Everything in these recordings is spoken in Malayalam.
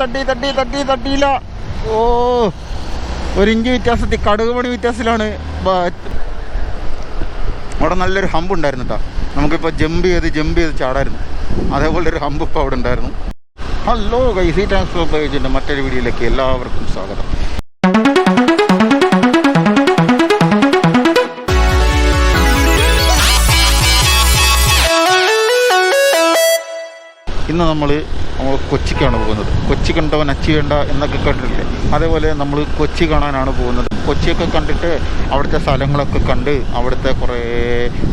തട്ടി തട്ടി തട്ടി തട്ടിയില്ല. ഓ ഒരു ഇഞ്ച് വ്യത്യാസത്തിൽ കടുക് മണി വ്യത്യാസത്തിലാണ് അവിടെ നല്ലൊരു ഹമ്പ് ഉണ്ടായിരുന്നു കേട്ടോ നമുക്കിപ്പോൾ ജമ്പ് ചെയ്ത് ജമ്പ് ചെയ്ത് ചാടായിരുന്നു. അതേപോലെ ഒരു ഹമ്പ് ഇപ്പോൾ അവിടെ ഉണ്ടായിരുന്നു. ഹലോ ഗൈസി ട്രാൻസ്ഫോർ പേജിന്റെ മറ്റൊരു വീഡിയോയിലേക്ക് എല്ലാവർക്കും സ്വാഗതം. ഇന്ന് നമ്മൾ നമ്മൾ കൊച്ചിക്കാണ് പോകുന്നത്. കൊച്ചി കണ്ടവൻ അച്ചി വേണ്ട എന്നൊക്കെ കേട്ടിട്ടില്ലേ? അതേപോലെ നമ്മൾ കൊച്ചി കാണാനാണ് പോകുന്നത്. കൊച്ചിയൊക്കെ കണ്ടിട്ട് അവിടുത്തെ സ്ഥലങ്ങളൊക്കെ കണ്ട് അവിടുത്തെ കുറേ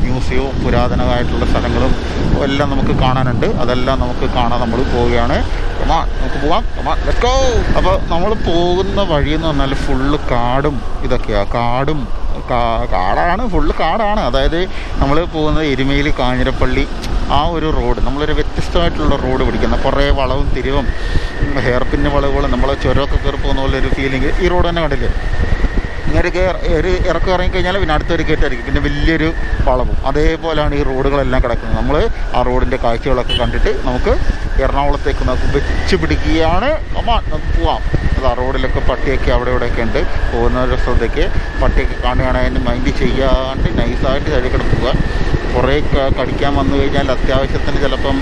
മ്യൂസിയവും പുരാതനമായിട്ടുള്ള സ്ഥലങ്ങളും എല്ലാം നമുക്ക് കാണാനുണ്ട്. അതെല്ലാം നമുക്ക് കാണാൻ നമ്മൾ പോവുകയാണ്. കമാ നമുക്ക് പോവാം. കമാ ലെറ്റ്സ് ഗോ അപ്പോൾ നമ്മൾ പോകുന്ന വഴി എന്ന് പറഞ്ഞാൽ ഫുള്ള് കാടും ഇതൊക്കെയാണ് കാടും കാടാണ് ഫുള്ള് കാടാണ്. അതായത് നമ്മൾ പോകുന്നത് എരുമയിൽ കാഞ്ഞിരപ്പള്ളി ആ ഒരു റോഡ് നമ്മളൊരു വ്യത്യസ്തമായിട്ടുള്ള റോഡ് പിടിക്കുന്ന കുറേ വളവും തിരിവും ഹെയർ പിന്ന് വളവുകളും നമ്മളെ ചുരമൊക്കെ കയറി പോകുന്ന പോലെ ഒരു ഫീലിംഗ് ഈ റോഡ് തന്നെ കണ്ടില്ലേ? ഇങ്ങനെ കയറി ഒരു ഇറക്കം ഇറങ്ങിക്കഴിഞ്ഞാൽ പിന്നെ അടുത്തൊരു കയറ്റായിരിക്കും പിന്നെ വലിയൊരു വളവും. അതേപോലെയാണ് ഈ റോഡുകളെല്ലാം കിടക്കുന്നത്. നമ്മൾ ആ റോഡിന്റെ കാഴ്ചകളൊക്കെ കണ്ടിട്ട് നമുക്ക് എറണാകുളത്തേക്ക് നമുക്ക് വെച്ച് പിടിക്കുകയാണ്. നമുക്ക് പോവാം. അത് ആ റോഡിലൊക്കെ പട്ടിയൊക്കെ അവിടെ ഇവിടെയൊക്കെ ഉണ്ട്. പോകുന്നവരുടെ ശ്രദ്ധയ്ക്ക് പട്ടിയൊക്കെ കാണുകയാണെങ്കിൽ മൈൻഡ് ചെയ്യാണ്ട് നൈസായിട്ട് കഴിക്കണം പോവുക കുറേ കടിക്കാൻ വന്നു കഴിഞ്ഞാൽ അത്യാവശ്യത്തിന് ചിലപ്പം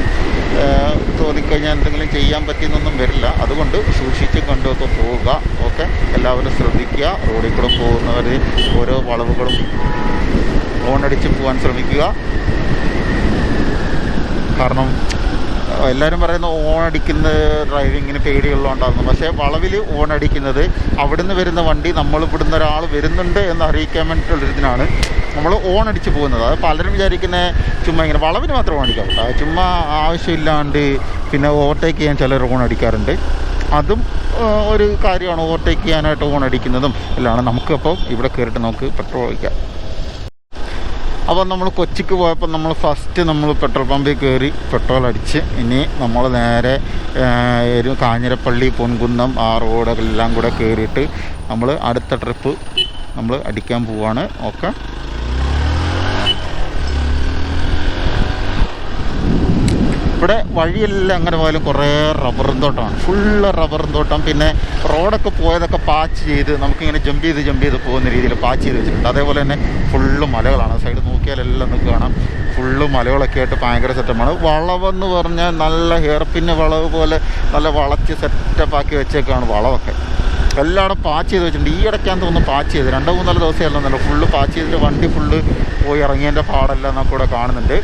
തോന്നിക്കഴിഞ്ഞാൽ എന്തെങ്കിലും ചെയ്യാൻ പറ്റിയെന്നൊന്നും വരില്ല. അതുകൊണ്ട് സൂക്ഷിച്ച് കണ്ടുമൊക്കെ പോവുക. ഓക്കെ? എല്ലാവരും ശ്രദ്ധിക്കുക. റോഡിൽ കൂടെ പോകുന്നവർ ഓരോ വളവുകളും ഓണടിച്ച് പോകാൻ ശ്രമിക്കുക. കാരണം എല്ലാവരും പറയുന്ന ഓണടിക്കുന്ന ഡ്രൈവിങ്ങിന് പേടിയുള്ളതുകൊണ്ടാകുന്നു പക്ഷേ വളവിൽ ഓണടിക്കുന്നത് അവിടുന്ന് വരുന്ന വണ്ടി നമ്മൾ ഇവിടുന്ന് ഒരാൾ വരുന്നുണ്ട് എന്ന് അറിയിക്കാൻ വേണ്ടിയിട്ടുള്ളൊരിതിനാണ് നമ്മൾ ഓണടിച്ച് പോകുന്നത്. അത് പലരും വിചാരിക്കുന്ന ചുമ്മാ ഇങ്ങനെ വളവിന് മാത്രം ഓണടിക്കാം കേട്ടോ ചുമ്മാ ആവശ്യമില്ലാണ്ട് പിന്നെ ഓവർടേക്ക് ചെയ്യാൻ ചിലർ ഓണടിക്കാറുണ്ട് അതും ഒരു കാര്യമാണ്. ഓവർടേക്ക് ചെയ്യാനായിട്ട് ഓണടിക്കുന്നതും എല്ലാം നമുക്കപ്പോൾ ഇവിടെ കയറിയിട്ട് നമുക്ക് പെട്രോൾ ഒഴിക്കാം. അപ്പോൾ നമ്മൾ കൊച്ചിക്ക് പോയപ്പോൾ നമ്മൾ ഫസ്റ്റ് നമ്മൾ പെട്രോൾ പമ്പിൽ കയറി പെട്രോൾ അടിച്ച് ഇനി നമ്മൾ നേരെ ഒരു കാഞ്ഞിരപ്പള്ളി പൊൻകുന്നം ആ റോഡെല്ലാം കൂടെ കയറിയിട്ട് നമ്മൾ അടുത്ത ട്രിപ്പ് നമ്മൾ അടിക്കാൻ പോവാണ്. ഓക്കെ? ഇവിടെ വഴിയെല്ലാം അങ്ങനെ പോയാലും കുറേ റബ്ബറും തോട്ടമാണ് ഫുള്ള് റബ്ബറും തോട്ടം. പിന്നെ റോഡൊക്കെ പോയതൊക്കെ പാച്ച് ചെയ്ത് നമുക്കിങ്ങനെ ജമ്പ് ചെയ്ത് ജമ്പ് ചെയ്ത് പോകുന്ന രീതിയിൽ പാച്ച് ചെയ്ത് വെച്ചിട്ടുണ്ട്. അതേപോലെ തന്നെ ഫുള്ള് മലകളാണ്. സൈഡ് നോക്കിയാലെല്ലാം നമുക്ക് കാണാം. ഫുള്ള് മലകളൊക്കെ ആയിട്ട് ഭയങ്കര സെറ്റപ്പാണ് വളവെന്ന് പറഞ്ഞാൽ നല്ല ഹെയർ വളവ് പോലെ നല്ല വളച്ച് സെറ്റപ്പാക്കി വെച്ചേക്കാണ് വളവൊക്കെ. എല്ലായിടും പാച്ച് ചെയ്ത് വെച്ചിട്ടുണ്ട്. ഈ ഇടയ്ക്കാൻ തോന്നുന്നു പാച്ച് ചെയ്ത്. രണ്ടോ മൂന്നാൽ ദിവസം നല്ല ഫുള്ള് പാച്ച് ചെയ്തിട്ട് വണ്ടി ഫുള്ള് പോയി ഇറങ്ങിയതിന്റെ പാടെല്ലാം നമുക്കിവിടെ കാണുന്നുണ്ട്.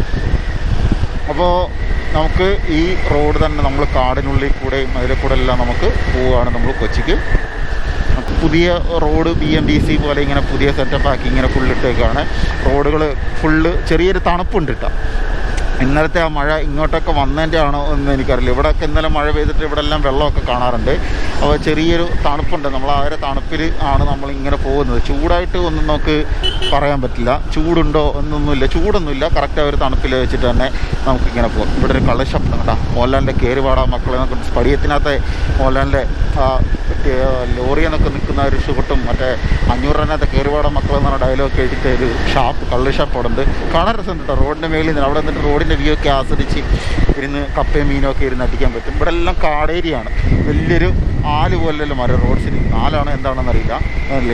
അപ്പോൾ നമുക്ക് ഈ റോഡ് തന്നെ നമ്മൾ കാടിനുള്ളിൽ കൂടെയും അതിലെ കൂടെ എല്ലാം നമുക്ക് പോവുകയാണ് നമ്മൾ കൊച്ചിക്ക്. പുതിയ road B M D C പോലെ ഇങ്ങനെ പുതിയ സെറ്റപ്പ് ആക്കി ഇങ്ങനെ ഫുള്ളിട്ടേക്കാണ് റോഡുകൾ ഫുള്ള് ചെറിയൊരു തണുപ്പുണ്ട് കേട്ടോ ഇന്നലത്തെ ആ മഴ ഇങ്ങോട്ടൊക്കെ വന്നതിന്റെ ആണോ എന്ന് എനിക്കറിയില്ല. ഇവിടെയൊക്കെ ഇന്നലെ മഴ പെയ്തിട്ട് ഇവിടെ എല്ലാം വെള്ളമൊക്കെ കാണാറുണ്ട്. അപ്പോൾ ചെറിയൊരു തണുപ്പുണ്ട്. നമ്മൾ ആ ഒരു തണുപ്പിൽ ആണ് നമ്മൾ ഇങ്ങനെ പോകുന്നത്. ചൂടായിട്ട് ഒന്നും നമുക്ക് പറയാൻ പറ്റില്ല. ചൂടുണ്ടോ എന്നൊന്നുമില്ല. ചൂടൊന്നുമില്ല. കറക്റ്റ് ആ ഒരു തണുപ്പിൽ വെച്ചിട്ട് തന്നെ നമുക്കിങ്ങനെ പോകാം. ഇവിടെ ഒരു കളശബ്ദം കേട്ടോ. മോഹൻലാലിന്റെ കയറിപാടാ മക്കളെ എന്നൊക്കെ പടിയത്തിനകത്തെ ആ ലോറി എന്നൊക്കെ നിൽക്കുന്ന ഒരു ഷൂട്ടും മറ്റേ അഞ്ഞൂറ് കയറിപാടാ മക്കളെന്ന് പറഞ്ഞ ഡയലോഗ് എഴുതിയിട്ട് ഒരു ഷാപ്പ് കള്ള് ഷാപ്പ് അവിടെ ഉണ്ട്. കാണാൻ രസമുണ്ട് കേട്ടോ. റോഡിന്റെ മേളിൽ നിന്ന് അവിടെ നിന്നിട്ട് റോഡിന്റെ വ്യൂ ഒക്കെ ആസ്വദിച്ച് ഇരുന്ന് കപ്പയും മീനും ഒക്കെ ഇരുന്ന് അടിക്കാൻ പറ്റും. ഇവിടെ എല്ലാം കാടേരിയാണ്. വലിയൊരു ആൽ പോലെയല്ല മരം റോഡ് സൈഡ് ആലാണോ എന്താണെന്ന് അറിയില്ല.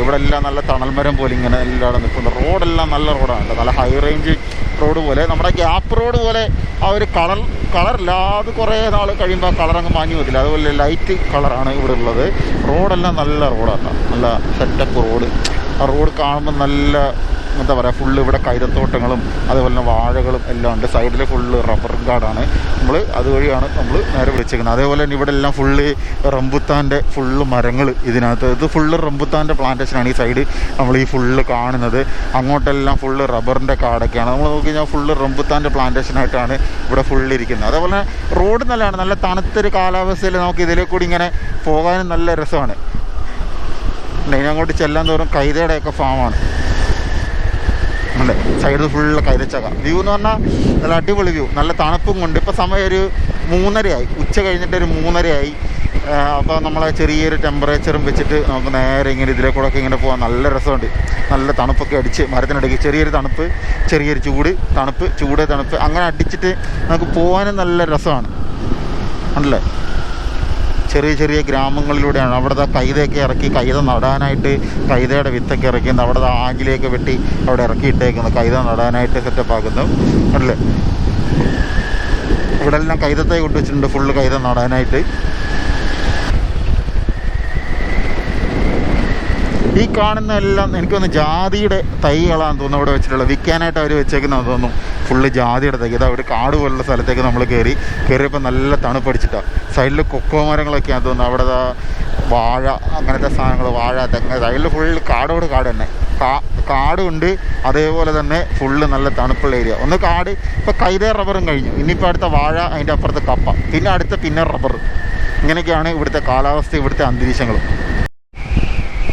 ഇവിടെ എല്ലാം നല്ല തണൽമരം പോലെ ഇങ്ങനെ എല്ലാം നിൽക്കുന്നു. റോഡെല്ലാം നല്ല റോഡാണ് നല്ല ഹൈ റേഞ്ച് റോഡ് പോലെ. നമ്മുടെ ഗ്യാപ്പ് റോഡ് പോലെ ആ ഒരു കളർ കളറില്ല അത് കുറേ നാൾ കഴിയുമ്പോൾ ആ കളർ അങ്ങ് മാഞ്ഞു വരില്ല അതുപോലെ ലൈറ്റ് കളറാണ് ഇവിടെ ഉള്ളത്. റോഡെല്ലാം നല്ല റോഡാണ് നല്ല സെറ്റപ്പ് റോഡ് റോഡ് കാണുമ്പോൾ നല്ല എന്താ പറയുക ഫുള്ള് ഇവിടെ കൈതത്തോട്ടങ്ങളും അതുപോലെ തന്നെ വാഴകളും എല്ലാം ഉണ്ട്. സൈഡിൽ ഫുള്ള് റബ്ബർ ഗാർഡാണ് നമ്മൾ അതുവഴിയാണ് നമ്മൾ നേരെ വിളിച്ചേക്കുന്നത് അതേപോലെ തന്നെ ഇവിടെ എല്ലാം ഫുള്ള് റംബുത്താന്റെ ഫുള്ള് മരങ്ങൾ ഇതിനകത്ത്. ഇത് ഫുള്ള് റംബുത്താന്റെ പ്ലാന്റേഷനാണ് ഈ സൈഡ് നമ്മൾ ഈ ഫുള്ള് കാണുന്നത്. അങ്ങോട്ടെല്ലാം ഫുള്ള് റബ്ബറിന്റെ കാടൊക്കെയാണ്. നമ്മൾ നോക്കി കഴിഞ്ഞാൽ ഫുള്ള് റംബുത്താന്റെ പ്ലാന്റേഷനായിട്ടാണ് ഇവിടെ ഫുള്ള് ഇരിക്കുന്നത്. അതേപോലെ റോഡ് നല്ലതാണ്. നല്ല തണുത്തൊരു കാലാവസ്ഥയിൽ നമുക്ക് ഇതിലെ കൂടി ഇങ്ങനെ പോകാനും നല്ല രസമാണ്. അങ്ങോട്ട് ചെല്ലാൻ തോറും കൈതയുടെയൊക്കെ ഫാമാണ് അല്ലേ സൈഡ് ഫുള്ള് കൈതച്ചക വ്യൂ എന്ന് പറഞ്ഞാൽ നല്ല അടിപൊളി വ്യൂ നല്ല തണുപ്പും കൊണ്ട് ഇപ്പോൾ സമയം ഒരു മൂന്നരയായി. ഉച്ച കഴിഞ്ഞിട്ട് ഒരു മൂന്നരയായി. അപ്പോൾ നമ്മളെ ചെറിയൊരു ടെമ്പറേച്ചറും വെച്ചിട്ട് നമുക്ക് നേരെ ഇങ്ങനെ ഇതിലെ കൂടെ ഒക്കെ ഇങ്ങനെ പോകാൻ നല്ല രസമുണ്ട്. നല്ല തണുപ്പൊക്കെ അടിച്ച് മരത്തിനിടയ്ക്ക് ചെറിയൊരു തണുപ്പ് ചെറിയൊരു ചൂട് തണുപ്പ് ചൂട് തണുപ്പ്. അങ്ങനെ അടിച്ചിട്ട് നമുക്ക് പോകാനും നല്ല രസമാണ്. ഉണ്ടല്ലേ? ചെറിയ ചെറിയ ഗ്രാമങ്ങളിലൂടെയാണ്. അവിടുത്തെ കൈതയൊക്കെ ഇറക്കി കൈത നടാനായിട്ട് കൈതയുടെ വിത്തൊക്കെ ഇറക്കി അവിടുത്തെ ആഞ്ചിലേക്ക് വെട്ടി അവിടെ ഇറക്കിയിട്ടേക്കുന്നത് കൈത നടാനായിട്ട് സെറ്റപ്പ് ആക്കുന്നു. അല്ലേ? ഇവിടെ എല്ലാം കൈതത്തെ കൊണ്ടുവച്ചിട്ടുണ്ട് ഫുള്ള് കൈത നടാനായിട്ട്. ഈ കാണുന്ന എല്ലാം എനിക്ക് എനിക്കൊന്ന് ജാതിയുടെ തൈകളാണെന്ന് തോന്നുന്നു അവിടെ വെച്ചിട്ടുള്ളത്. വിൽക്കാനായിട്ട് അവർ വെച്ചേക്കുന്നത് തോന്നുന്നു. ഫുള്ള് ജാതിയുടെ തൈ. ഇതാ ഒരു കാട് പോലുള്ള സ്ഥലത്തേക്ക് നമ്മൾ കയറി കയറിയപ്പോൾ നല്ല തണുപ്പടിച്ചിട്ടാണ് സൈഡിൽ കൊക്കോ മരങ്ങളൊക്കെയാന്ന് തോന്നുന്നു. അവിടെ വാഴ അങ്ങനത്തെ സാധനങ്ങൾ വാഴ തെങ്ങ്. സൈഡിൽ ഫുൾ കാടോട് കാട് തന്നെ. കാടുണ്ട്. അതേപോലെ തന്നെ ഫുള്ള് നല്ല തണുപ്പുള്ള ഏരിയ. ഒന്ന് കാട്. ഇപ്പോൾ കൈതേ റബ്ബറും കഴിഞ്ഞു. ഇനിയിപ്പോൾ അടുത്ത വാഴ അതിന്റെ അപ്പുറത്ത് കപ്പ. പിന്നെ അടുത്ത പിന്നെ റബ്ബർ. ഇങ്ങനെയൊക്കെയാണ് ഇവിടുത്തെ കാലാവസ്ഥ ഇവിടുത്തെ അന്തരീക്ഷങ്ങളും.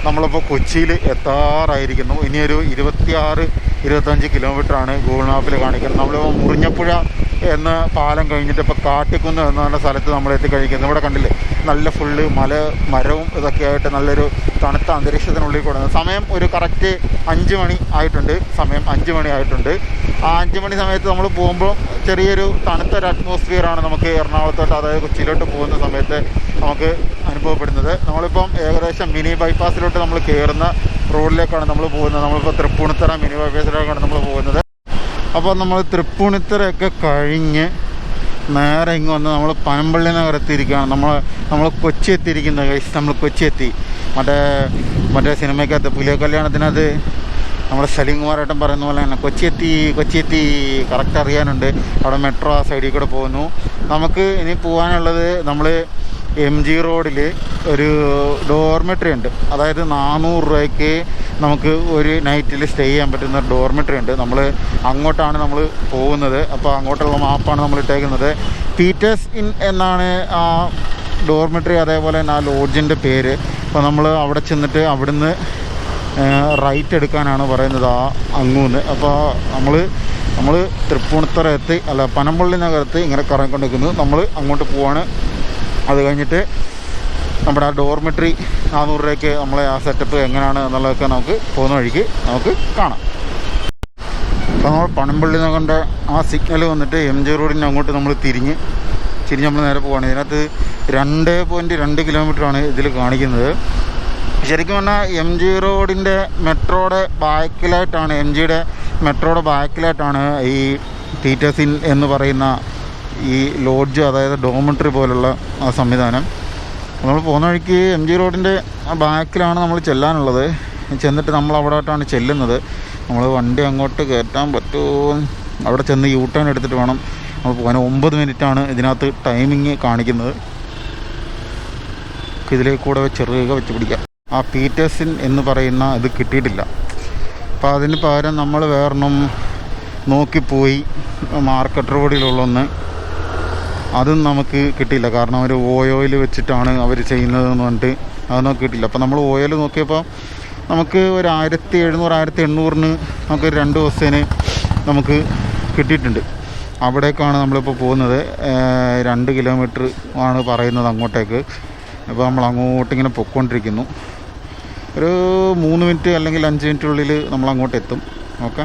നമ്മളിപ്പോൾ കൊച്ചിയിൽ എത്താറായിരിക്കുന്നു. ഇനിയൊരു ഇരുപത്തിയാറ് ഇരുപത്തഞ്ച് കിലോമീറ്ററാണ് ഗൂഗിൾ മാപ്പിൽ കാണിക്കുന്നത്. നമ്മളിപ്പോൾ മുറിഞ്ഞപ്പുഴ എന്ന പാലം കഴിഞ്ഞിട്ട് ഇപ്പോൾ കാട്ടിക്കുന്ന് എന്ന് പറഞ്ഞ സ്ഥലത്ത് നമ്മൾ എത്തിക്കഴിക്കുന്നത് ഇവിടെ കണ്ടില്ലേ? നല്ല ഫുള്ള് മല മരവും ഇതൊക്കെ ആയിട്ട് നല്ലൊരു തണുത്ത അന്തരീക്ഷത്തിനുള്ളിൽ കൂടെ സമയം ഒരു കറക്റ്റ് അഞ്ച് മണി ആയിട്ടുണ്ട്. സമയം അഞ്ച് മണി ആയിട്ടുണ്ട്. ആ അഞ്ച് മണി സമയത്ത് നമ്മൾ പോകുമ്പോൾ ചെറിയൊരു തണുത്ത ഒരു അറ്റ്മോസ്ഫിയറാണ് നമുക്ക് എറണാകുളത്തോട്ട് അതായത് കൊച്ചിയിലോട്ട് പോകുന്ന സമയത്ത് നമുക്ക് അനുഭവപ്പെടുന്നത്. നമ്മളിപ്പം ഏകദേശം മിനി ബൈപ്പാസിലോട്ട് നമ്മൾ കയറുന്ന റോഡിലേക്കാണ് നമ്മൾ പോകുന്നത്. നമ്മളിപ്പോൾ തൃപ്പൂണിത്തറ മിനി ബൈപ്പാസിലേക്കാണ് നമ്മൾ പോകുന്നത്. അപ്പോൾ നമ്മൾ തൃപ്പൂണിത്തറയൊക്കെ കഴിഞ്ഞ് നേരെ ഇങ്ങ് വന്ന് നമ്മൾ പനമ്പള്ളി നഗരത്തിരിക്കുകയാണ് നമ്മൾ നമ്മൾ കൊച്ചി എത്തിയിരിക്കുന്നത്. കൈസ് നമ്മൾ കൊച്ചി എത്തി. മറ്റേ മറ്റേ സിനിമയ്ക്കകത്ത് പുലിയ കല്യാണത്തിനകത്ത് നമ്മുടെ സലീം കുമാരേട്ടൻ പറയുന്ന പോലെ തന്നെ കൊച്ചി എത്തി കൊച്ചി എത്തി. കറക്റ്റ് അറിയാനുണ്ട്. അവിടെ മെട്രോ ആ സൈഡിൽ കൂടെ പോകുന്നു. നമുക്ക് ഇനി പോകാനുള്ളത് നമ്മൾ എം ജി റോഡിൽ ഒരു ഡോർമെട്രി ഉണ്ട്. അതായത് നാനൂറ് രൂപയ്ക്ക് നമുക്ക് ഒരു നൈറ്റിൽ സ്റ്റേ ചെയ്യാൻ പറ്റുന്ന ഡോർമെട്രി ഉണ്ട്. നമ്മൾ അങ്ങോട്ടാണ് നമ്മൾ പോകുന്നത്. അപ്പോൾ അങ്ങോട്ടുള്ള മാപ്പാണ് നമ്മൾ ഇട്ടേക്കുന്നത്. പീറ്റേഴ്സ് ഇൻ എന്നാണ് ആ ഡോർമെട്രി അതേപോലെ തന്നെ ആ ലോഡ്ജിന്റെ പേര്. അപ്പോൾ നമ്മൾ അവിടെ ചെന്നിട്ട് അവിടുന്ന് റൈറ്റ് എടുക്കാനാണ് പറയുന്നത് ആ അങ്ങൂന്ന്. അപ്പോൾ നമ്മൾ നമ്മൾ തൃപ്പൂണിത്തറ എത്തി അല്ല പനമ്പള്ളി നഗരത്ത് ഇങ്ങനെ കറങ്ങിക്കൊണ്ടിരിക്കുന്നു. നമ്മൾ അങ്ങോട്ട് പോവാണ്. അത് കഴിഞ്ഞിട്ട് നമ്മുടെ ആ ഡോർമെട്രി നാനൂറ് രൂപയ്ക്ക് നമ്മളെ ആ സെറ്റപ്പ് എങ്ങനെയാണ് എന്നുള്ളതൊക്കെ നമുക്ക് പോകുന്ന വഴിക്ക് നമുക്ക് കാണാം. അപ്പോൾ നമ്മൾ പണമ്പള്ളി നഗറിന്റെ ആ സിഗ്നൽ വന്നിട്ട് എം ജി റോഡിന്റെ അങ്ങോട്ട് നമ്മൾ തിരിഞ്ഞ് തിരിഞ്ഞ് നമ്മൾ നേരെ പോവാണ്. ഇതിനകത്ത് രണ്ട് പോയിന്റ് രണ്ട് കിലോമീറ്ററാണ് ഇതിൽ കാണിക്കുന്നത്. ശരിക്കും പറഞ്ഞാൽ എം ജി റോഡിന്റെ മെട്രോയുടെ ബാക്കിലായിട്ടാണ് എം ജിയുടെ മെട്രോയുടെ ബാക്കിലായിട്ടാണ് ഈ ടീറ്റേഴ്സിൻ എന്ന് പറയുന്ന ഈ ലോഡ്ജ് അതായത് ഡോമിട്രി പോലുള്ള ആ സംവിധാനം. നമ്മൾ പോകുന്ന വഴിക്ക് എം ജി റോഡിന്റെ ബാക്കിലാണ് നമ്മൾ ചെല്ലാനുള്ളത്. ചെന്നിട്ട് നമ്മൾ അവിടോട്ടാണ് ചെല്ലുന്നത്. നമ്മൾ വണ്ടി അങ്ങോട്ട് കയറ്റാൻ പറ്റുമോ? അവിടെ ചെന്ന് യൂ ടേൺ എടുത്തിട്ട് വേണം നമ്മൾ പോകാൻ. ഒമ്പത് മിനിറ്റാണ് ഇതിനകത്ത് ടൈമിങ് കാണിക്കുന്നത്. ഇതിലേക്ക് കൂടെ ചെറുക വെച്ച് പിടിക്കാം. ആ പീറ്റേഴ്സിൻ എന്ന് പറയുന്ന ഇത് കിട്ടിയിട്ടില്ല. അപ്പോൾ അതിന് പകരം നമ്മൾ വേറൊന്നും നോക്കിപ്പോയി. മാർക്കറ്റ് റോഡിലുള്ളൊന്ന് അതും നമുക്ക് കിട്ടിയില്ല. കാരണം അവർ ഓയോയിൽ വെച്ചിട്ടാണ് അവർ ചെയ്യുന്നതെന്ന് പറഞ്ഞിട്ട് അതൊന്നും കിട്ടിയില്ല. അപ്പോൾ നമ്മൾ ഓയോയിൽ നോക്കിയപ്പോൾ നമുക്ക് ഒരു ആയിരത്തി എഴുന്നൂറ് ആയിരത്തി എണ്ണൂറിന് നമുക്ക് രണ്ട് ദിവസത്തിന് നമുക്ക് കിട്ടിയിട്ടുണ്ട്. അവിടേക്കാണ് നമ്മളിപ്പോൾ പോകുന്നത്. രണ്ട് കിലോമീറ്റർ ആണ് പറയുന്നത് അങ്ങോട്ടേക്ക്. അപ്പോൾ നമ്മൾ അങ്ങോട്ട് ഇങ്ങനെ പൊയ്ക്കൊണ്ടിരിക്കുന്നു. ഒരു മൂന്ന് മിനിറ്റ് അല്ലെങ്കിൽ അഞ്ച് മിനിറ്റിനുള്ളിൽ നമ്മൾ അങ്ങോട്ട് എത്തും. ഓക്കെ?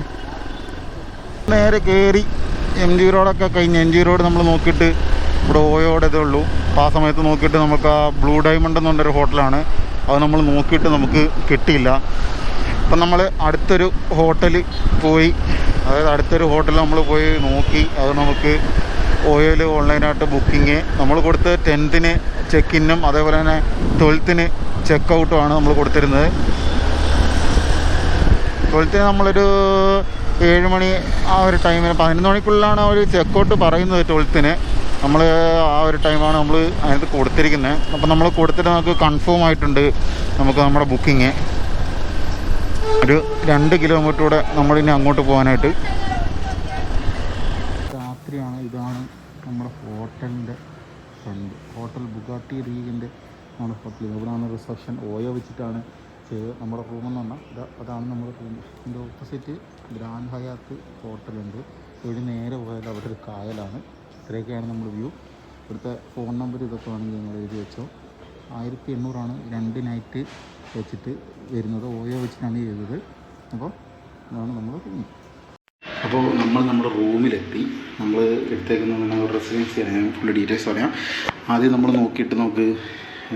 നേരെ കയറി എം ജി റോഡൊക്കെ കഴിഞ്ഞ് എം ജി റോഡ് നമ്മൾ നോക്കിയിട്ട് ഇവിടെ ഓയോടെ ഇതേ ഉള്ളൂ. അപ്പോൾ ആ സമയത്ത് നോക്കിയിട്ട് നമുക്ക് ആ ബ്ലൂ ഡയമണ്ട് എന്ന് ഹോട്ടലാണ്. അത് നമ്മൾ നോക്കിയിട്ട് നമുക്ക് കിട്ടിയില്ല. അപ്പം നമ്മൾ അടുത്തൊരു ഹോട്ടൽ പോയി. അതായത് അടുത്തൊരു ഹോട്ടൽ നമ്മൾ പോയി നോക്കി. അത് നമുക്ക് ഓയിൽ ഓൺലൈനായിട്ട് ബുക്കിങ്. നമ്മൾ കൊടുത്ത് ടെൻത്തിന് ചെക്ക് ഇന്നും അതേപോലെ തന്നെ ട്വൽത്തിന് ചെക്ക് ഔട്ടുമാണ് നമ്മൾ കൊടുത്തിരുന്നത്. ട്വൽത്തിന് നമ്മളൊരു ഏഴ് മണി ആ ഒരു ടൈമിന് പതിനൊന്ന് മണിക്കുള്ളിലാണ് അവർ ചെക്കൗട്ട് പറയുന്നത് ട്വൽത്തിന്. നമ്മൾ ആ ഒരു ടൈമാണ് നമ്മൾ അതിനകത്ത് കൊടുത്തിരിക്കുന്നത് അപ്പം നമ്മൾ കൊടുത്തിട്ട് നമുക്ക് കൺഫേം ആയിട്ടുണ്ട് നമുക്ക് നമ്മുടെ ബുക്കിങ് ഒരു രണ്ട് കിലോമീറ്റർ കൂടെ നമ്മളിനി അങ്ങോട്ട് പോകാനായിട്ട്. രാത്രിയാണ് ഇതാണ് നമ്മുടെ ഹോട്ടലിന്റെ ഫ്രണ്ട് ഹോട്ടൽ ബുഗാട്ടി റീഗിന്റെ ആണ് ഹോട്ടൽ ഇവിടെയാണ് റിസപ്ഷൻ ഓയോ വെച്ചിട്ടാണ് ചെയ്ത് നമ്മുടെ റൂമെന്ന് പറഞ്ഞാൽ അതാണ് നമ്മുടെ റൂം ഇതിന്റെ ഓപ്പോസിറ്റ് ഗ്രാൻഡ് ഹയാത്ത് ഹോട്ടലുണ്ട്. ഇവിടെ നേരെ പോയാൽ അവിടെ ഒരു കായലാണ്. ഇത്രയൊക്കെയാണ് നമ്മൾ വ്യൂ. ഇവിടുത്തെ ഫോൺ നമ്പർ ഇതൊക്കെ വേണമെങ്കിൽ നിങ്ങൾ എഴുതി വെച്ചോ. ആയിരത്തി എണ്ണൂറാണ് രണ്ട് നൈറ്റ് വെച്ചിട്ട് വരുന്നത്. ഓയോ വെച്ചിട്ടാണ് ചെയ്തത് അപ്പോൾ അതാണ് നമ്മൾ അപ്പോൾ നമ്മൾ നമ്മുടെ റൂമിലെത്തി. നമ്മൾ എടുത്തേക്കുന്ന റെസിഡൻസി അറിയാം ഫുൾ ഡീറ്റെയിൽസ് പറയാം. ആദ്യം നമ്മൾ നോക്കിയിട്ട് നമുക്ക്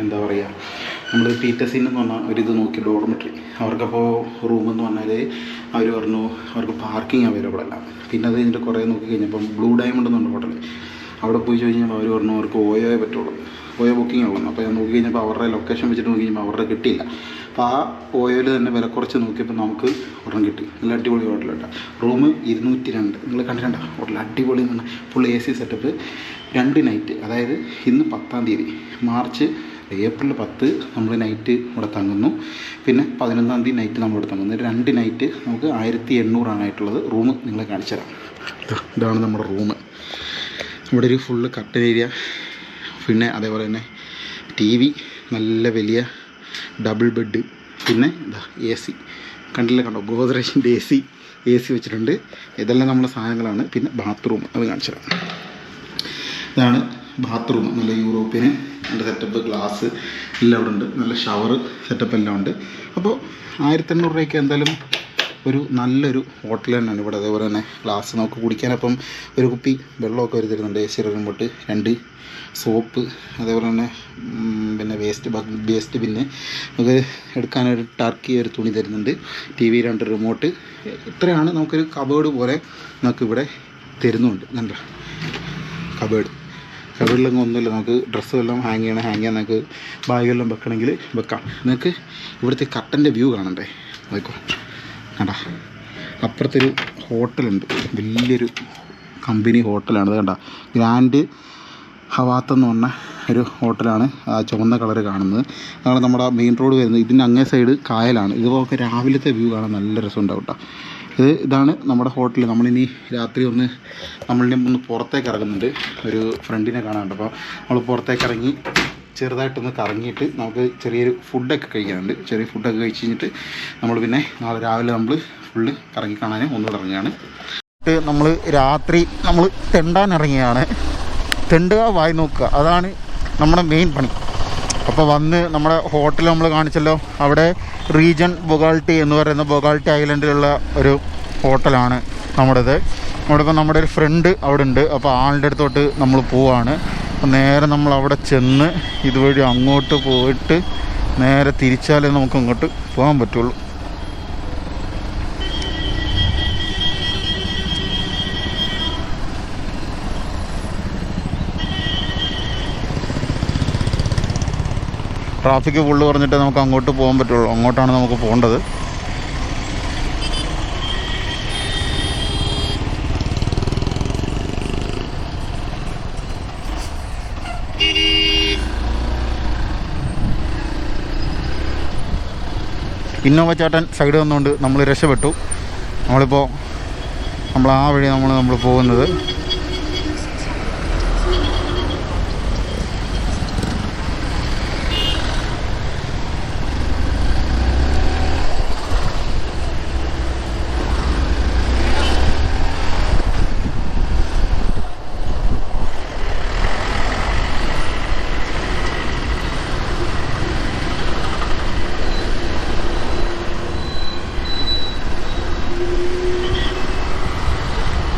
എന്താ പറയുക നമ്മൾ പീറ്റസിൻ എന്ന് പറഞ്ഞ ഒരു ഇത് നോക്കി ഡോർമെട്രി അവർക്കപ്പോൾ റൂം എന്ന് പറഞ്ഞാൽ അവർ പറഞ്ഞു അവർക്ക് പാർക്കിംഗ് അവൈലബിൾ അല്ല. പിന്നെ അത് കഴിഞ്ഞിട്ട് കുറേ നോക്കി കഴിഞ്ഞപ്പം ബ്ലൂ ഡയമണ്ട് എന്ന് പറഞ്ഞ ഹോട്ടൽ അവിടെ പോയി കഴിഞ്ഞപ്പോൾ അവർ പറഞ്ഞു അവർക്ക് ഓയോയെ പറ്റുള്ളൂ. ഓയോ ബുക്കിംഗ് ആവുന്നു അപ്പോൾ ഞാൻ നോക്കി കഴിഞ്ഞപ്പോൾ അവരുടെ ലൊക്കേഷൻ വെച്ചിട്ട് നോക്കി കഴിഞ്ഞപ്പോൾ അവരുടെ കിട്ടിയില്ല. അപ്പോൾ ആ ഓയോയിൽ തന്നെ വില കുറച്ച് നോക്കിയപ്പോൾ നമുക്ക് ഒരെണ്ണം കിട്ടി. നല്ല അടിപൊളി ഹോട്ടലുണ്ട് റൂം ഇരുന്നൂറ്റി രണ്ട് നിങ്ങൾ കണ്ടിട്ടുണ്ടോ? ഹോട്ടൽ അടിപൊളി എന്ന് പറഞ്ഞാൽ ഫുൾ എ സി സെറ്റപ്പ് രണ്ട് നൈറ്റ് അതായത് ഇന്ന് പത്താം തീയതി. മാർച്ച് ഏപ്രിൽ പത്ത് നമ്മൾ നൈറ്റ് ഇവിടെ തങ്ങുന്നു. പിന്നെ പതിനൊന്നാം തീയതി നൈറ്റ് നമ്മൾ ഇവിടെ തങ്ങുന്നു. രണ്ട് നൈറ്റ് നമുക്ക് ആയിരത്തി എണ്ണൂറാണ് ആയിട്ടുള്ളത്. റൂം നിങ്ങളെ കാണിച്ചു തരാം. ഇതാണ് നമ്മുടെ റൂം. ഇവിടെ ഒരു ഫുള്ള് കട്ടൻ ഏരിയ പിന്നെ അതേപോലെ തന്നെ ടി വി നല്ല വലിയ ഡബിൾ ബെഡ് പിന്നെ ഇതാ എ സി കണ്ടില്ല കണ്ടോ? ഗോദ്രേജിന്റെ എ സി എ സി വെച്ചിട്ടുണ്ട്. ഇതെല്ലാം നമ്മുടെ സാധനങ്ങളാണ്. പിന്നെ ബാത്റൂം അത് കാണിച്ചു തരാം. ഇതാണ് ബാത്റൂം നല്ല യൂറോപ്യന് നല്ല സെറ്റപ്പ് ഗ്ലാസ് എല്ലാം അവിടെ ഉണ്ട്. നല്ല ഷവർ സെറ്റപ്പ് എല്ലാം ഉണ്ട്. അപ്പോൾ ആയിരത്തി എണ്ണൂറ് രൂപയ്ക്ക് എന്തായാലും ഒരു നല്ലൊരു ഹോട്ടൽ തന്നെയാണ് ഇവിടെ. അതേപോലെ തന്നെ ഗ്ലാസ് നമുക്ക് കുടിക്കാൻ അപ്പം ഒരു കുപ്പി വെള്ളമൊക്കെ ഒരു തരുന്നുണ്ട്. എ സി റിമോട്ട് രണ്ട് സോപ്പ് അതേപോലെ തന്നെ പിന്നെ വേസ്റ്റ് വേസ്റ്റ് പിന്നെ നമുക്ക് എടുക്കാനൊരു ടർക്കി ഒരു തുണി തരുന്നുണ്ട്. ടി വി രണ്ട് റിമോട്ട് ഇത്രയാണ് നമുക്കൊരു കബേർഡ് പോലെ നമുക്കിവിടെ തരുന്നുണ്ട്. കണ്ടോ? കബേർഡ് കബേർഡിലൊന്നും ഒന്നുമില്ല. നമുക്ക് ഡ്രസ്സ് വല്ലതും ഹാങ് ചെയ്യണം ഹാങ് ചെയ്യാൻ നമുക്ക് ബാഗെല്ലാം വെക്കണമെങ്കിൽ വെക്കാം. നിങ്ങൾക്ക് ഇവിടുത്തെ കട്ടന്റെ വ്യൂ കാണണ്ടേ? നോക്കോ. കണ്ടാ. അപ്പുറത്തൊരു ഹോട്ടലുണ്ട്. വലിയൊരു കമ്പനി ഹോട്ടലാണ്. അത് കണ്ട. ഗ്രാൻഡ് ഹവാത്ത് എന്ന് പറഞ്ഞ ഒരു ഹോട്ടലാണ് ആ ചുവന്ന കളർ കാണുന്നത്. അതാണ് നമ്മുടെ മെയിൻ റോഡ് വരുന്നത്. ഇതിന്റെ അങ്ങേ സൈഡ് കായലാണ്. ഇതുപോലെ രാവിലത്തെ വ്യൂ കാണാൻ നല്ല രസമുണ്ടാവും കേട്ടോ. ഇത് ഇതാണ് നമ്മുടെ ഹോട്ടൽ നമ്മളിനി രാത്രി ഒന്ന് നമ്മളിനി ഒന്ന് പുറത്തേക്ക് ഇറങ്ങുന്നുണ്ട്. ഒരു ഫ്രണ്ടിനെ കാണാനുണ്ട്. അപ്പോൾ നമ്മൾ പുറത്തേക്ക് ഇറങ്ങി ചെറുതായിട്ടൊന്ന് കറങ്ങിയിട്ട് നമുക്ക് ചെറിയൊരു ഫുഡൊക്കെ കഴിക്കാനുണ്ട്. ചെറിയ ഫുഡൊക്കെ കഴിച്ച് കഴിഞ്ഞിട്ട് നമ്മൾ പിന്നെ നാളെ രാവിലെ നമ്മൾ ഫുള്ള് കറങ്ങി കാണാനും ഒന്നുകൂടെ ഇറങ്ങുകയാണ്. നമ്മൾ രാത്രി നമ്മൾ തെണ്ടാൻ ഇറങ്ങിയാണ് തെണ്ടുക വായി നോക്കുക. അതാണ് നമ്മുടെ മെയിൻ പണി. അപ്പോൾ വന്ന് നമ്മുടെ ഹോട്ടൽ നമ്മൾ കാണിച്ചല്ലോ. അവിടെ റീജൻ ബൊഗാൾട്ടി എന്ന് പറയുന്ന ബൊഗാൾട്ടി ഐലൻഡിലുള്ള ഒരു ഹോട്ടലാണ് നമ്മുടേത്. അവിടെ ഇപ്പോൾ നമ്മുടെ ഒരു ഫ്രണ്ട് അവിടെ ഉണ്ട് അപ്പോൾ ആളുടെ അടുത്തോട്ട് നമ്മൾ പോവാണ്. അപ്പോൾ നേരെ നമ്മൾ അവിടെ ചെന്ന് ഇതുവഴി അങ്ങോട്ട് പോയിട്ട് നേരെ തിരിച്ചാലേ നമുക്ക് അങ്ങോട്ട് പോകാൻ പറ്റുള്ളൂ. ട്രാഫിക് ഫുള്ള് പറഞ്ഞിട്ട് നമുക്ക് അങ്ങോട്ട് പോകാൻ പറ്റുള്ളൂ. അങ്ങോട്ടാണ് നമുക്ക് പോകേണ്ടത്. ഇന്നോവ ചേട്ടൻ സൈഡ് വന്നുകൊണ്ട് നമ്മൾ രക്ഷപ്പെട്ടു. നമ്മളിപ്പോൾ നമ്മൾ ആ വഴി നമ്മൾ നമ്മൾ പോകുന്നത്.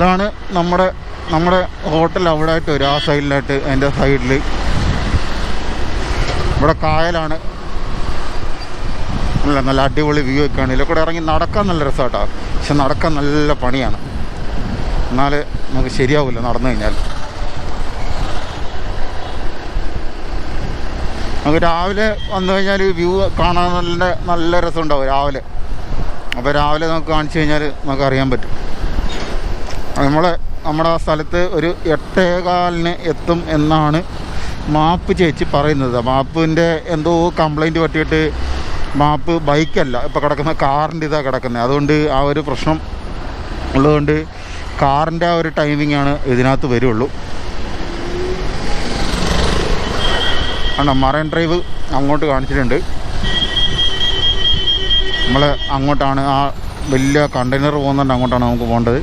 ഇതാണ് നമ്മുടെ നമ്മുടെ ഹോട്ടൽ അവിടെ ആയിട്ട് വരും ആ സൈഡിലായിട്ട് അതിന്റെ സൈഡിൽ. ഇവിടെ കായലാണ്. നല്ല നല്ല അടിപൊളി വ്യൂ ഒക്കെ ആണ് കൂടെ ഇറങ്ങി നടക്കാൻ നല്ല രസമാട്ടോ പക്ഷെ നടക്കാൻ നല്ല പണിയാണ്. എന്നാൽ നമുക്ക് ശരിയാവില്ല നടന്നു കഴിഞ്ഞാൽ. നമുക്ക് രാവിലെ വന്നു കഴിഞ്ഞാൽ വ്യൂ കാണാൻ നല്ല നല്ല രസമുണ്ടാവും രാവിലെ. അപ്പോൾ രാവിലെ നമുക്ക് കാണിച്ചു കഴിഞ്ഞാൽ നമുക്ക് അറിയാൻ പറ്റും. നമ്മൾ നമ്മുടെ സ്ഥലത്ത് ഒരു എട്ടേകാലിന് എത്തും എന്നാണ് മാപ്പ് ചേച്ചി പറയുന്നത്. മാപ്പിന്റെ എന്തോ കംപ്ലൈന്റ് പറ്റിയിട്ട് മാപ്പ് ബൈക്കല്ല ഇപ്പോൾ കിടക്കുന്ന കാറിന്റെ ഇതാണ് കിടക്കുന്നത് അതുകൊണ്ട് ആ ഒരു പ്രശ്നം ഉള്ളതുകൊണ്ട് കാറിന്റെ ആ ഒരു ടൈമിംഗ് ആണ് ഇതിനകത്ത് വരുള്ളൂ. കണ്ടോ മറൈൻ ഡ്രൈവ് അങ്ങോട്ട് കാണിച്ചിട്ടുണ്ട്. നമ്മൾ അങ്ങോട്ടാണ് ആ വലിയ കണ്ടെയ്നർ പോകുന്നുണ്ട് അങ്ങോട്ടാണ് നമുക്ക് പോകേണ്ടത്.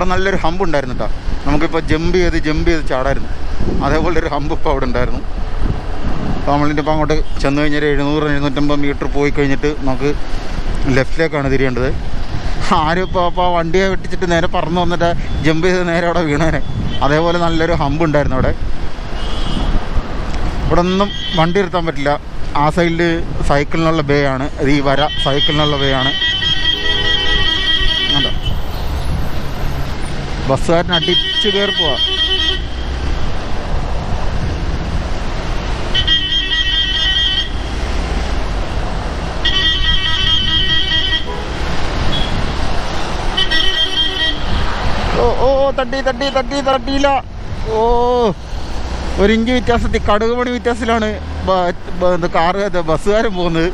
അവിടെ നല്ലൊരു ഹമ്പ് ഉണ്ടായിരുന്നു കേട്ടോ നമുക്കിപ്പോൾ ജമ്പ് ചെയ്ത് ജമ്പ് ചെയ്ത് ചാടായിരുന്നു. അതേപോലെ ഒരു ഹമ്പ് ഇപ്പോൾ അവിടെ ഉണ്ടായിരുന്നു. അപ്പോൾ നമ്മളിന്റെ ഇപ്പോൾ അങ്ങോട്ട് ചെന്ന് കഴിഞ്ഞാൽ എഴുന്നൂറ് എഴുന്നൂറ്റമ്പത് മീറ്റർ പോയി കഴിഞ്ഞിട്ട് നമുക്ക് ലെഫ്റ്റിലേക്കാണ് തിരിയേണ്ടത് ആരും ഇപ്പോൾ അപ്പോൾ വണ്ടിയെ വെട്ടിച്ചിട്ട് നേരെ പറന്ന് വന്നിട്ട് ജമ്പ് ചെയ്ത് നേരെ അവിടെ വീണേനെ. അതേപോലെ നല്ലൊരു ഹമ്പ് ഉണ്ടായിരുന്നു അവിടെ. ഇവിടെ ഒന്നും വണ്ടി നിർത്താൻ പറ്റില്ല. ആ സൈഡിൽ സൈക്കിളിനുള്ള ബേ ആണ്. ഈ വര സൈക്കിളിനുള്ള ബേ ആണ്. ബസ്സുകാരൻ അടിച്ചു കയറി പോവാ. ഓ തട്ടി തട്ടി തട്ടി തട്ടിയില്ല. ഓ ഒരു ഇഞ്ച് വ്യത്യാസത്തിൽ കടുക് മണി വ്യത്യാസത്തിലാണ് കാറ് ബസ്സുകാരൻ പോകുന്നത്.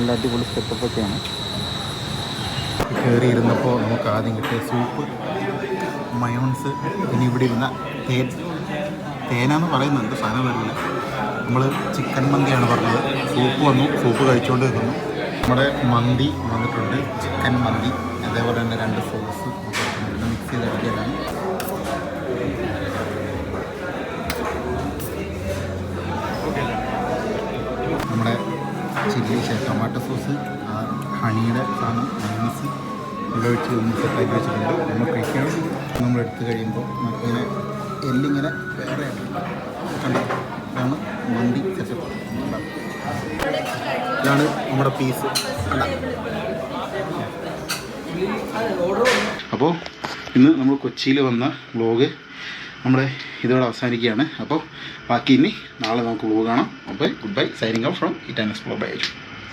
നല്ല അടിപൊളി സ്റ്റെപ്പ് ഒക്കെയാണ്. കയറിയിരുന്നപ്പോൾ നമുക്ക് ആദ്യം കിട്ടിയ സൂപ്പ് മയോൺസ് പിന്നെ ഇവിടെ ഇരുന്ന തേൻ. തേനാന്ന് പറയുന്നുണ്ട് സാധനം വരുന്നത് നമ്മൾ ചിക്കൻ മന്തിയാണ് പറഞ്ഞത്. സൂപ്പ് വന്നു സൂപ്പ് കഴിച്ചുകൊണ്ട് നിൽക്കുന്നു നമ്മുടെ മന്തി വന്നിട്ടുണ്ട് ചിക്കൻ മന്തി. അതേപോലെ തന്നെ രണ്ട് സോസ് മിക്സ് ചെയ്ത് അടിക്കലാണ് നമ്മുടെ ചില്ലി ടൊമാറ്റോ സോസ് ഹണിയുടെ സാധനം മൈനസ് വെച്ച് ഒന്ന് സെറ്റാക്കി വെച്ചിട്ടുണ്ട് നമ്മൾ കഴിക്കണം നമ്മൾ എടുത്ത് കഴിയുമ്പോൾ നമുക്കിങ്ങനെ എല്ലിങ്ങനെ വേറെ കണ്ട? ഇതാണ് മന്തി ഇതാണ് നമ്മുടെ പീസ് അപ്പോൾ ഇന്ന് നമ്മൾ കൊച്ചിയിൽ വന്ന വ്ലോഗ് നമ്മുടെ ഇതോടെ അവസാനിക്കുകയാണ്. അപ്പോൾ ബാക്കി ഇനി നാളെ നമുക്ക് കാണാം അപ്പോൾ good bye signing off from and explore bye